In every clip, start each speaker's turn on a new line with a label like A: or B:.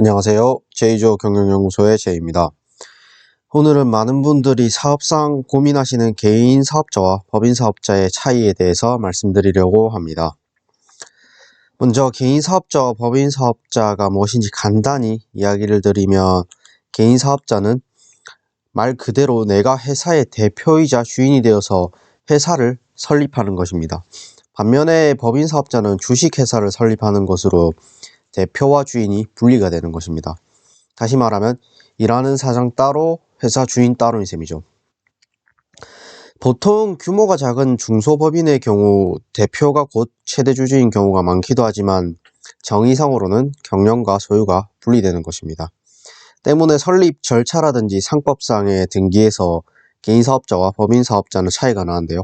A: 안녕하세요. 제이조 경영연구소의 제이입니다. 오늘은 많은 분들이 사업상 고민하시는 개인 사업자와 법인 사업자의 차이에 대해서 말씀드리려고 합니다. 먼저 개인 사업자와 법인 사업자가 무엇인지 간단히 이야기를 드리면 개인 사업자는 말 그대로 내가 회사의 대표이자 주인이 되어서 회사를 설립하는 것입니다. 반면에 법인 사업자는 주식회사를 설립하는 것으로 대표와 주인이 분리가 되는 것입니다. 다시 말하면 일하는 사장 따로 회사 주인 따로인 셈이죠. 보통 규모가 작은 중소법인의 경우 대표가 곧 최대 주주인 경우가 많기도 하지만 정의상으로는 경영과 소유가 분리되는 것입니다. 때문에 설립 절차라든지 상법상의 등기에서 개인 사업자와 법인 사업자는 차이가 나는데요.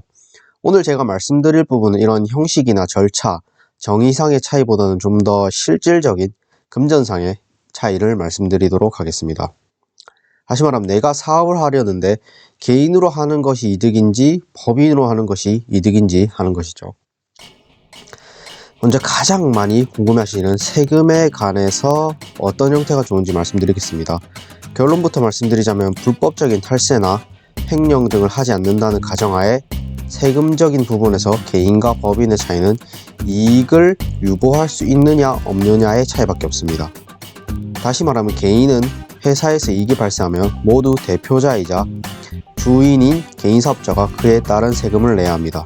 A: 오늘 제가 말씀드릴 부분은 이런 형식이나 절차, 정의상의 차이보다는 좀 더 실질적인 금전상의 차이를 말씀드리도록 하겠습니다. 다시 말하면 내가 사업을 하려는데 개인으로 하는 것이 이득인지 법인으로 하는 것이 이득인지 하는 것이죠. 먼저 가장 많이 궁금해하시는 세금에 관해서 어떤 형태가 좋은지 말씀드리겠습니다. 결론부터 말씀드리자면 불법적인 탈세나 횡령 등을 하지 않는다는 가정하에 세금적인 부분에서 개인과 법인의 차이는 이익을 유보할 수 있느냐 없느냐의 차이밖에 없습니다. 다시 말하면 개인은 회사에서 이익이 발생하면 모두 대표자이자 주인인 개인 사업자가 그에 따른 세금을 내야 합니다.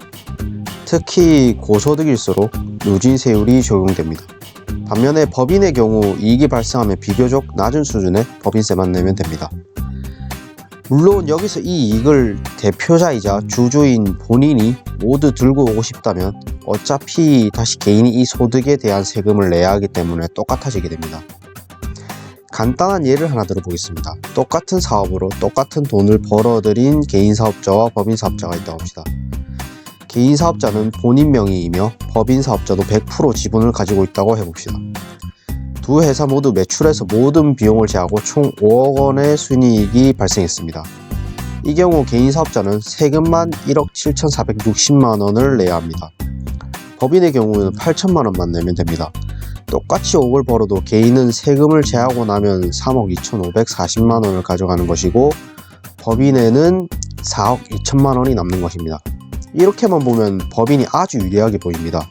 A: 특히 고소득일수록 누진세율이 적용됩니다. 반면에 법인의 경우 이익이 발생하면 비교적 낮은 수준의 법인세만 내면 됩니다. 물론 여기서 이 이익을 대표자이자 주주인 본인이 모두 들고 오고 싶다면 어차피 다시 개인이 이 소득에 대한 세금을 내야 하기 때문에 똑같아지게 됩니다. 간단한 예를 하나 들어보겠습니다. 똑같은 사업으로 똑같은 돈을 벌어들인 개인 사업자와 법인 사업자가 있다고 합시다. 개인 사업자는 본인 명의이며 법인 사업자도 100% 지분을 가지고 있다고 해봅시다. 두 회사 모두 매출에서 모든 비용을 제하고 총 5억 원의 순이익이 발생했습니다. 이 경우 개인 사업자는 세금만 1억 7,460만 원을 내야 합니다. 법인의 경우는 8천만 원만 내면 됩니다. 똑같이 5억을 벌어도 개인은 세금을 제하고 나면 3억 2,540만 원을 가져가는 것이고 법인에는 4억 2천만 원이 남는 것입니다. 이렇게만 보면 법인이 아주 유리하게 보입니다.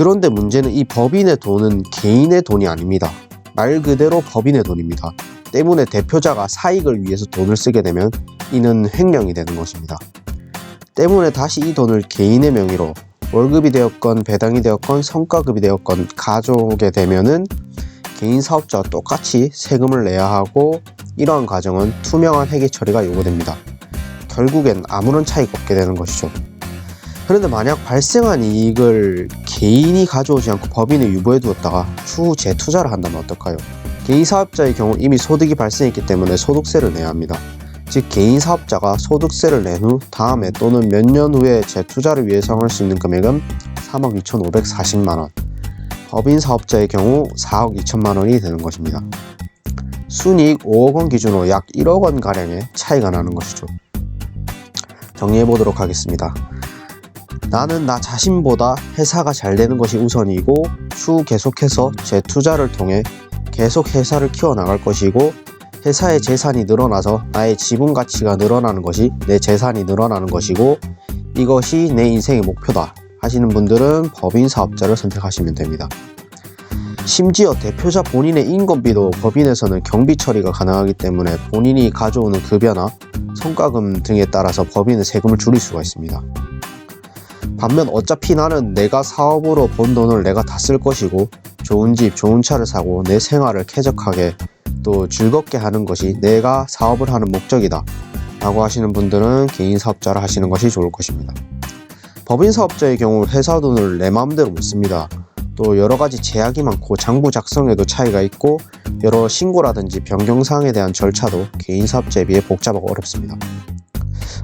A: 그런데 문제는 이 법인의 돈은 개인의 돈이 아닙니다. 말 그대로 법인의 돈입니다. 때문에 대표자가 사익을 위해서 돈을 쓰게 되면 이는 횡령이 되는 것입니다. 때문에 다시 이 돈을 개인의 명의로 월급이 되었건 배당이 되었건 성과급이 되었건 가져오게 되면은 개인 사업자와 똑같이 세금을 내야 하고 이러한 과정은 투명한 회계 처리가 요구됩니다. 결국엔 아무런 차이가 없게 되는 것이죠. 그런데 만약 발생한 이익을 개인이 가져오지 않고 법인에 유보해 두었다가 추후 재투자를 한다면 어떨까요? 개인 사업자의 경우 이미 소득이 발생했기 때문에 소득세를 내야 합니다. 즉 개인 사업자가 소득세를 낸 후 다음에 또는 몇 년 후에 재투자를 위해 사용할 수 있는 금액은 3억 2,540만 원. 법인 사업자의 경우 4억 2천만 원이 되는 것입니다. 순이익 5억 원 기준으로 약 1억 원 가량의 차이가 나는 것이죠. 정리해 보도록 하겠습니다. 나는 나 자신보다 회사가 잘 되는 것이 우선이고 추후 계속해서 재투자를 통해 계속 회사를 키워나갈 것이고 회사의 재산이 늘어나서 나의 지분 가치가 늘어나는 것이 내 재산이 늘어나는 것이고 이것이 내 인생의 목표다 하시는 분들은 법인 사업자를 선택하시면 됩니다. 심지어 대표자 본인의 인건비도 법인에서는 경비 처리가 가능하기 때문에 본인이 가져오는 급여나 성과금 등에 따라서 법인은 세금을 줄일 수가 있습니다. 반면 어차피 나는 내가 사업으로 번 돈을 내가 다 쓸 것이고 좋은 집, 좋은 차를 사고 내 생활을 쾌적하게 또 즐겁게 하는 것이 내가 사업을 하는 목적이다 라고 하시는 분들은 개인 사업자를 하시는 것이 좋을 것입니다. 법인 사업자의 경우 회사 돈을 내 마음대로 못 씁니다. 또 여러 가지 제약이 많고 장부 작성에도 차이가 있고 여러 신고라든지 변경사항에 대한 절차도 개인 사업자에 비해 복잡하고 어렵습니다.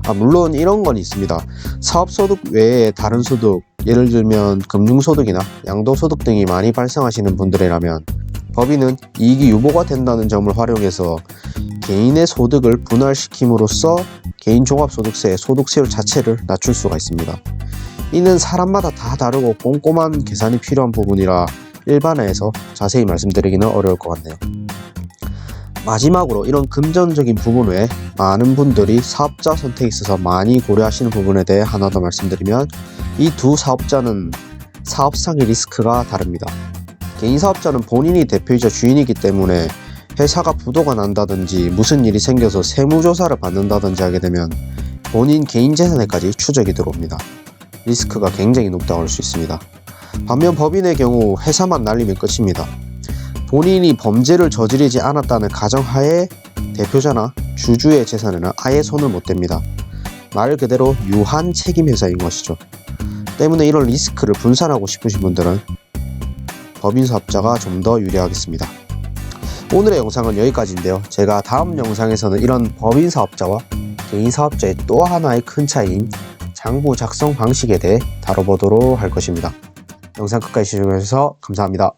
A: 아, 물론 이런 건 있습니다. 사업소득 외에 다른 소득, 예를 들면 금융소득이나 양도소득 등이 많이 발생하시는 분들이라면 법인은 이익이 유보가 된다는 점을 활용해서 개인의 소득을 분할시킴으로써 개인 종합소득세의 소득세율 자체를 낮출 수가 있습니다. 이는 사람마다 다 다르고 꼼꼼한 계산이 필요한 부분이라 일반화해서 자세히 말씀드리기는 어려울 것 같네요. 마지막으로 이런 금전적인 부분 외에 많은 분들이 사업자 선택에 있어서 많이 고려하시는 부분에 대해 하나 더 말씀드리면 이 두 사업자는 사업상의 리스크가 다릅니다. 개인 사업자는 본인이 대표이자 주인이기 때문에 회사가 부도가 난다든지 무슨 일이 생겨서 세무조사를 받는다든지 하게 되면 본인 개인 재산에까지 추적이 들어옵니다. 리스크가 굉장히 높다고 할 수 있습니다. 반면 법인의 경우 회사만 날리면 끝입니다. 본인이 범죄를 저지르지 않았다는 가정하에 대표자나 주주의 재산에는 아예 손을 못 댑니다. 말 그대로 유한 책임 회사인 것이죠. 때문에 이런 리스크를 분산하고 싶으신 분들은 법인 사업자가 좀 더 유리하겠습니다. 오늘의 영상은 여기까지인데요. 제가 다음 영상에서는 이런 법인 사업자와 개인 사업자의 또 하나의 큰 차이인 장부 작성 방식에 대해 다뤄보도록 할 것입니다. 영상 끝까지 시청해주셔서 감사합니다.